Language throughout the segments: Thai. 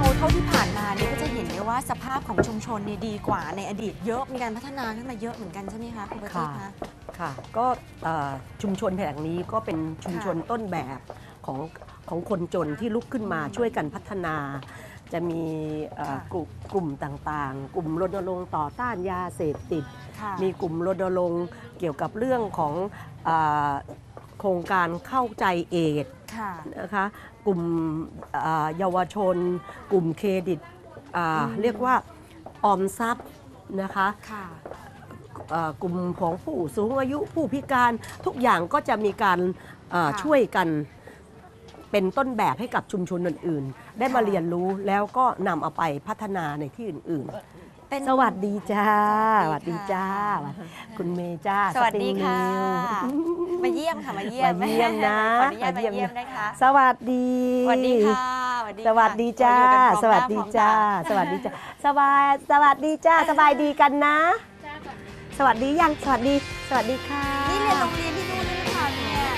เอาเท่าที่ผ่านมาเนี่ยก็จะเห็นได้ว่าสภาพของชุมชนเนี่ยดีกว่าในอดีตเยอะมีการพัฒนาขึ้นมาเยอะเหมือนกันใช่ไหมคะคุณประทีปค่ะคะ ค่ะก็เอ่อชุมชนแห่งนี้ก็เป็นชุมชนต้นแบบของของคนจนที่ลุกขึ้นมาช่วยกันพัฒนา จะมีเอ่อค่ะ กลุ่มกลุ่มต่างๆ กลุ่มรณรงค์ต่อต้านยาเสพติด ค่ะมีกลุ่มรณรงค์เกี่ยวกับเรื่องของอาโครงการเข้าใจเอดส์ค่ะ นะคะ กลุ่มอ่าเยาวชน กลุ่มเครดิตอ่าอืมเรียกว่าออมทรัพย์นะคะค่ะเอ่อกลุ่มของผู้สูงอายุผู้พิการทุกอย่างก็จะมีการเอ่อค่ะช่วยกันเป็นต้นแบบให้กับชุมชนอื่นๆ ได้มาค่ะเรียนรู้แล้วก็นำเอาไปพัฒนาในที่อื่น เป็นๆสวัสดีจ้าสสวัวัสสดีดีค่ะจ้า คุณเมย์จ้า สวัสดีค่ะสติงนิวมาเยี่ยมค่ะมาเยี่ยมมาเยี่ยมนะขออนุญาตมามาเยี่ยมเยี่ยมได้ค่ะสวัสดีสวัสดีค่ะสวัสดีสวัสดีจ้าอยู่กันพร้อมสวัสดีหน้าจ้าพร้อมตสวัสดีจ้าสบายสวัสดีจ้าสบายดีกันนะ สวัสดียังสวัสดีสวัสดีค่ะนี่เรียนโรงเรียนที่นู่นนี่ค่ะเนี่ย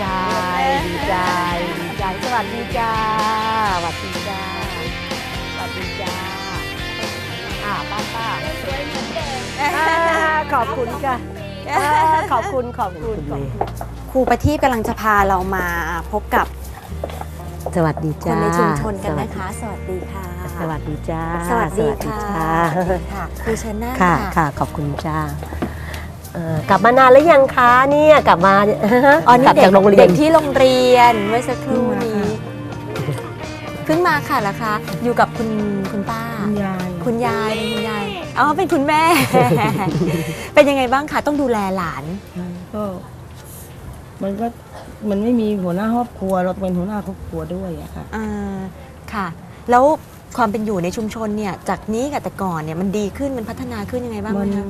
ใจดีใจดีใจสวัสดีจ้าสวัสดี ขอบคุณค่ะอ่าขอบคุณขอบคุณขอบคุณครูประทีปกำลังจะพาเรามาพบกับสวัสดีคจ้านในชุมชนกันนะคะ สวัสดีค่ะ สวัสดีจ้าสวัสดีค่ะสวัสดีจ้าค่ะครูเชิญนั่งค่ะ ค่ะค่ะ ขอบคุณจ้าเอ่อกลับมานานแล้วยังคะเนี่ยกลับมาอ๋อนี่กลับเด็จากกโรงเรียเด็น กที่โรงเรียนเมื่อสักครู่นี้เพิ่งมาค่ะแล้วคะ อยู่กับคุณคุณป้า คุณยายคุณยายเป็นคุณยาย อ๋อเป็นคุณแม่ เป็นยังไงบ้างคะต้องดูแลหลาน ก็มันก็มันไม่มีหัวหน้าครอบครัวเราเป็นหัวหน้าครอบครัวด้วยอะค่ะ อ่าค่ะ แล้วความเป็นอยู่ในชุมชนเนี่ย จากนี้กับแต่ก่อนเนี่ยมันดีขึ้นมันพัฒนาขึ้นยังไงบ้างไหมัมนคะ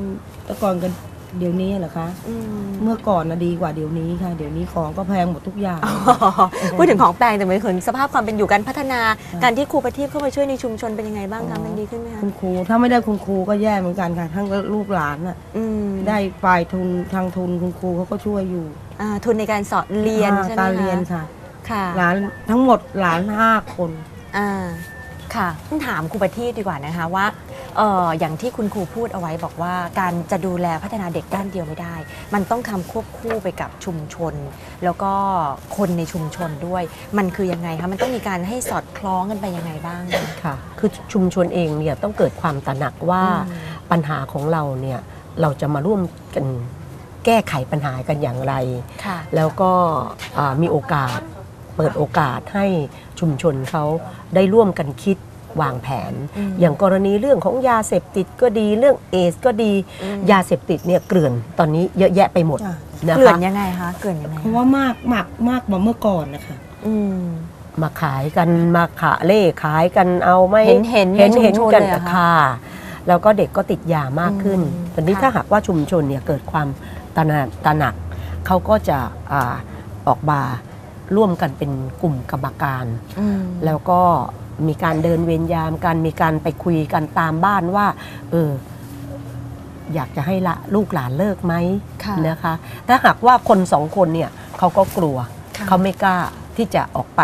แต่ก่อนกัน เดี๋ยวนี้เหรอคะอืมเมื่อก่อนนะดีกว่าเดี๋ยวนี้ค่ะ เดี๋ยวนี้ของก็แพงหมดทุกอย่างอ๋อพูดถึงของแปลงแต่หมายถึงสภาพความเป็นอยู่การพัฒนาค่ะการที่ครูประทีปเข้ามาช่วยในชุมชนเป็นยังไงบ้างคะมันดีขึ้นไหมคะคุณครูถ้าไม่ได้คุณครูก็แย่เหมือนกันค่ะ ทั้งลูกหลานน่ะอืมได้ฝ่ายทุนทางทุนคุณครูเขาก็ช่วยอยู่อ่าทุนในการสอนเรียนอ่าใช่ไหมการคะเรียนค่ะ ค่ะหลานทั้งหมดหลานห้าคน อ่าค่ะต้องถามครูประทีปดีกว่านะคะว่า เอออย่างที่คุณครูพูดเอาไว้บอกว่าการจะดูแลพัฒนาเด็กด้านเดียวไม่ได้ มันต้องทำควบคู่ไปกับชุมชน แล้วก็คนในชุมชนด้วย มันคือยังไงคะมันต้องมีการให้สอดคล้องกันไปยังไงบ้างคะ ค่ะคือชุมชนเองเนี่ยต้องเกิดความตระหนักว่าอืม ปัญหาของเราเนี่ยเราจะมาร่วมกันแก้ไขปัญหากันอย่างไร ค่ะ แล้วก็อ่ามีโอกาสเปิดโอกาสให้ชุมชนเขาได้ร่วมกันคิด วางแผนอืมอย่างกรณีเรื่องของยาเสพติดก็ดีเรื่องเอสก็ดีอืมยาเสพติดเนี่ยเกลื่อนตอนนี้เยอะแยะไปหมดจ้ะนะเกลื่อนคะยังไงคะเกลื่อนยังไงเพราะว่ามากมากมากกว่าเมื่อก่อนนะคะอืมมาขายกันมาขาเล่ขายกันเอาไม่เห็นเห็นเห็นในชุมเห็นชนกันเลยเหรอคะค่ะแล้วก็เด็กก็ติดยามากขึ้นอืมตอนนี้ค่ะถ้าหากว่าชุมชนเนี่ยเกิดความตระหนักตระหนักเขาก็จะอาออกมาร่วมกันเป็นกลุ่มกรรมการอืมแล้วก็ มีการเดินเวรยามกันมีการไปคุยกันตามบ้านว่าเอออยากจะให้ละลูกหลานเลิกไหมค่ะนะคะ ถ้าหากว่าคนสองคนเนี่ยเขาก็กลัวค่ะเขาไม่กล้าที่จะออกไป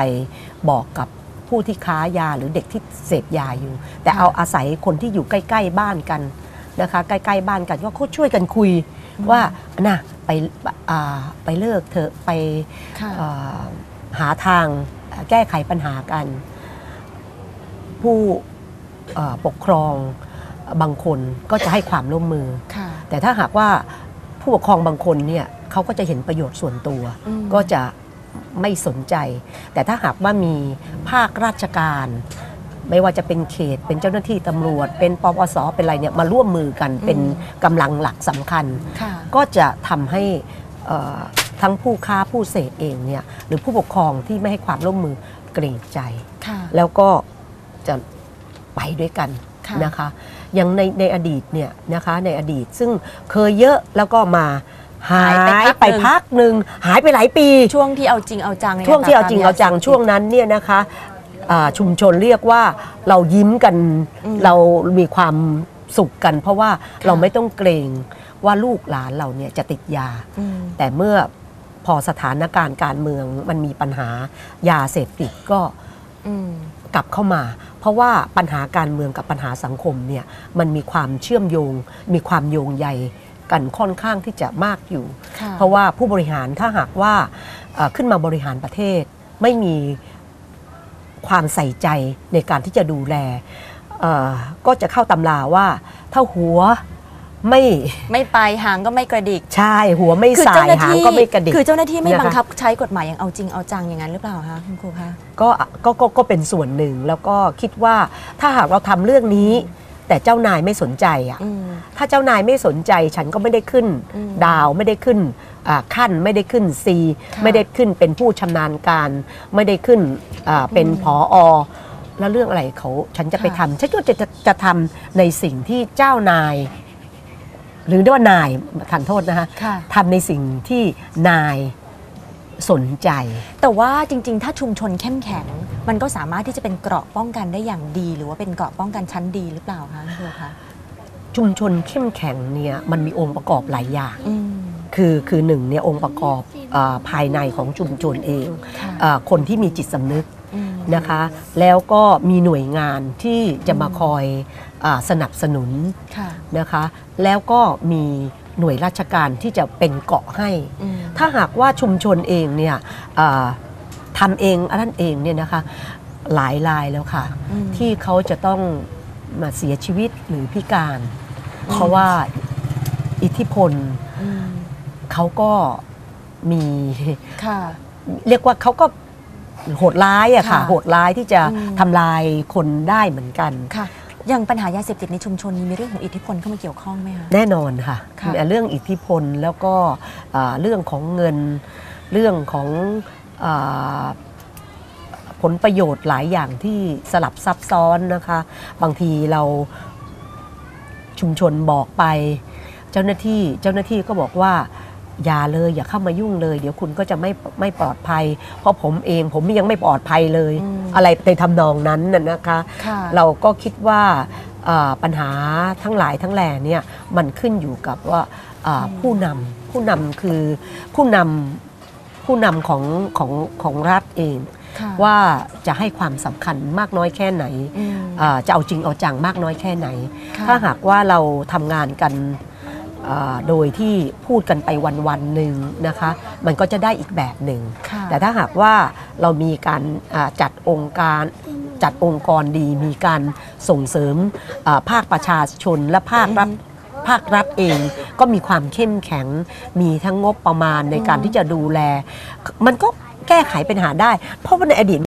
บอกกับผู้ที่ค้ายาหรือเด็กที่เสพยาอยู่ แต่เอาอาศัยคนที่อยู่ใกล้ ๆบ้านกันนะคะ ใกล้ๆบ้านกันก็เขาช่วยกันคุยว่าน่ะไปอ่าไปเลิกเถอะไปค่ะเอ่อหาทางแก้ไขปัญหากัน ผู้เอ่อปกครองบางคนก็จะให้ความร่วมมือค่ะแต่ถ้าหากว่าผู้ปกครองบางคนเนี่ยเขาก็จะเห็นประโยชน์ส่วนตัวอืมก็จะไม่สนใจ แต่ถ้าหากว่ามีภาคราชการ ไม่ว่าจะเป็นเขต เป็นเจ้าหน้าที่ตำรวจ เป็นปปสเป็นอะไรเนี่ยมาร่วมมือกันเป็นกำลังหลักสำคัญค่ะก็จะทำให้เอ่อทั้งผู้ค้าผู้เสพเองเนี่ยหรือผู้ปกครองที่ไม่ให้ความร่วมมือเกรงใจค่ะแล้วก็ จะไปด้วยกันค่ะนะคะ อย่างในในอดีตเนี่ยนะคะในอดีตซึ่งเคยเยอะแล้วก็มาหายหายไปไปพัพักกหหนึ่นึ่งงหายไปหลายปี ช่วงที่เอาจริงเอาจังในช่วงที่เอาจริงกเอาจังปบปมยสพติดช่วงนั้นเนี่ยนะคะอ่าชุมชนเรียกว่าเรายิ้มกันอืมเรามีความสุขกัน เพราะว่าค่ะเราไม่ต้องเกรงว่าลูกหลานเราเนี่ยจะติดยาอืมแต่เมื่อพอสถานการณ์การเมืองมันมีปัญหายาเสพติดก็อืมกลับเข้ามา ราะว่าปัญหาการเมืองกับปัญหาสังคมเนี่ยมันมีความเชื่อมโยง มีความโยงใยกันค่อนข้างที่จะมากอยู่ค่ะเพราะว่าผู้บริหารถ้าหากว่าเอ่อขึ้นมาบริหารประเทศ ไม่มีความใส่ใจในการที่จะดูแลเอ่อก็จะเข้าตำราว่าถ้าหัว ไม่ไม่ไปหางก็ไม่กระดิก ใช่หัวไม่คือสาเจ้ายหน้าหางที่ก็ไม่กระดิก คือเจ้าหน้าที่ไม่นะคะ บังคับใช้กฎหมายอย่างเอาจริงเอาจังอย่างนั้นหรือเปล่าคะคุณครูคะ ก็ก็ก็ก็เป็นส่วนหนึ่งแล้วก็คิดว่าถ้าหากเราทำเรื่องนี้ แต่เจ้านายไม่สนใจอะ อืม ถ้าเจ้านายไม่สนใจฉันก็ไม่ได้ขึ้นอืมดาวไม่ได้ขึ้นอ่าขั้นไม่ได้ขึ้นซีค่ะไม่ได้ขึ้นเป็นผู้ชำนาญการ ไม่ได้ขึ้นอ่าเป็นผออแล้วเรื่องอะไรเขาฉันจะไปทำฉันก็จะจะจะทำในสิ่งที่เจ้านาย หรือเรียกว่านายทานโทษนะคะค่ะ ทำในสิ่งที่นายสนใจ แต่ว่าจริงๆ ถ้าชุมชนเข้มแข็ง มันก็สามารถที่จะเป็นเกราะป้องกันได้อย่างดี หรือว่าเป็นเกราะป้องกันชั้นดีหรือเปล่าคะคุณครูคะชุมชนเข้มแข็งเนี่ยมันมีองค์ประกอบหลายอย่าง อืมคือคือหนึ่งเนี่ยองค์ประกอบอาภายในของชุมชนเองค่ะอาคนที่มีจิตสำนึกอืม นะคะ แล้วก็มีหน่วยงานที่จะมาคอยอาสนับสนุนค่ะนะคะ แล้วก็มีหน่วยราชการที่จะเป็นเกาะให้อืมถ้าหากว่าชุมชนเองเนี่ยอ่าทำเองอันนั้นเองเนี่ยนะคะหลายรายแล้วค่ะอืมที่เขาจะต้องมาเสียชีวิตหรือพิการ เพราะว่าอิทธิพลอืมเขาก็มี ค่ะ เรียกว่าเขาก็ โหดร้ายอะค่ะ ค่ะ โหดร้ายที่จะอืมทำลายคนได้เหมือนกัน ค่ะ อย่างปัญหายาเสพติดในชุมชนมีเรื่องของอิทธิพลเข้ามาเกี่ยวข้องไหมคะ แน่นอนค่ะ ค่ะเรื่องอิทธิพลแล้วก็อ่าเรื่องของเงินเรื่องของอาผลประโยชน์หลายอย่างที่สลับซับซ้อนนะคะ บางทีเราชุมชนบอกไป เจ้าหน้าที่เจ้าหน้าที่ก็บอกว่า อย่าเลย อย่าเข้ามายุ่งเลย เดี๋ยวคุณก็จะไม่ไม่ปลอดภัย เพราะผมเองผมยังไม่ปลอดภัยเลยอืมอะไรในทำนองนั้นน่ะนะคะค่ะเราก็คิดว่าเอ่อปัญหาทั้งหลายทั้งแหล่เนี่ยมันขึ้นอยู่กับว่าเอ่อผู้นำผู้นำคือผู้นำผู้นำของของของรัฐเองค่ะว่าจะให้ความสำคัญมากน้อยแค่ไหนอืมเอ่อจะเอาจริงเอาจังมากน้อยแค่ไหนค่ะถ้าหากว่าเราทำงานกันเอ่อ โดยที่พูดกันไปวันวันๆหนึ่งนะคะ มันก็จะได้อีกแบบหนึ่งค่ะแต่ถ้าหากว่าเรามีการอ่าจัดองค์การจัดองค์กรดี มีการส่งเสริมอ่าภาคประชาชนและภาครัฐภาครัฐเองก็มีความเข้มแข็ง มีทั้งงบประมาณในการที่จะดูแล มันก็แก้ไขปัญหาได้ เพราะว่าในอดีต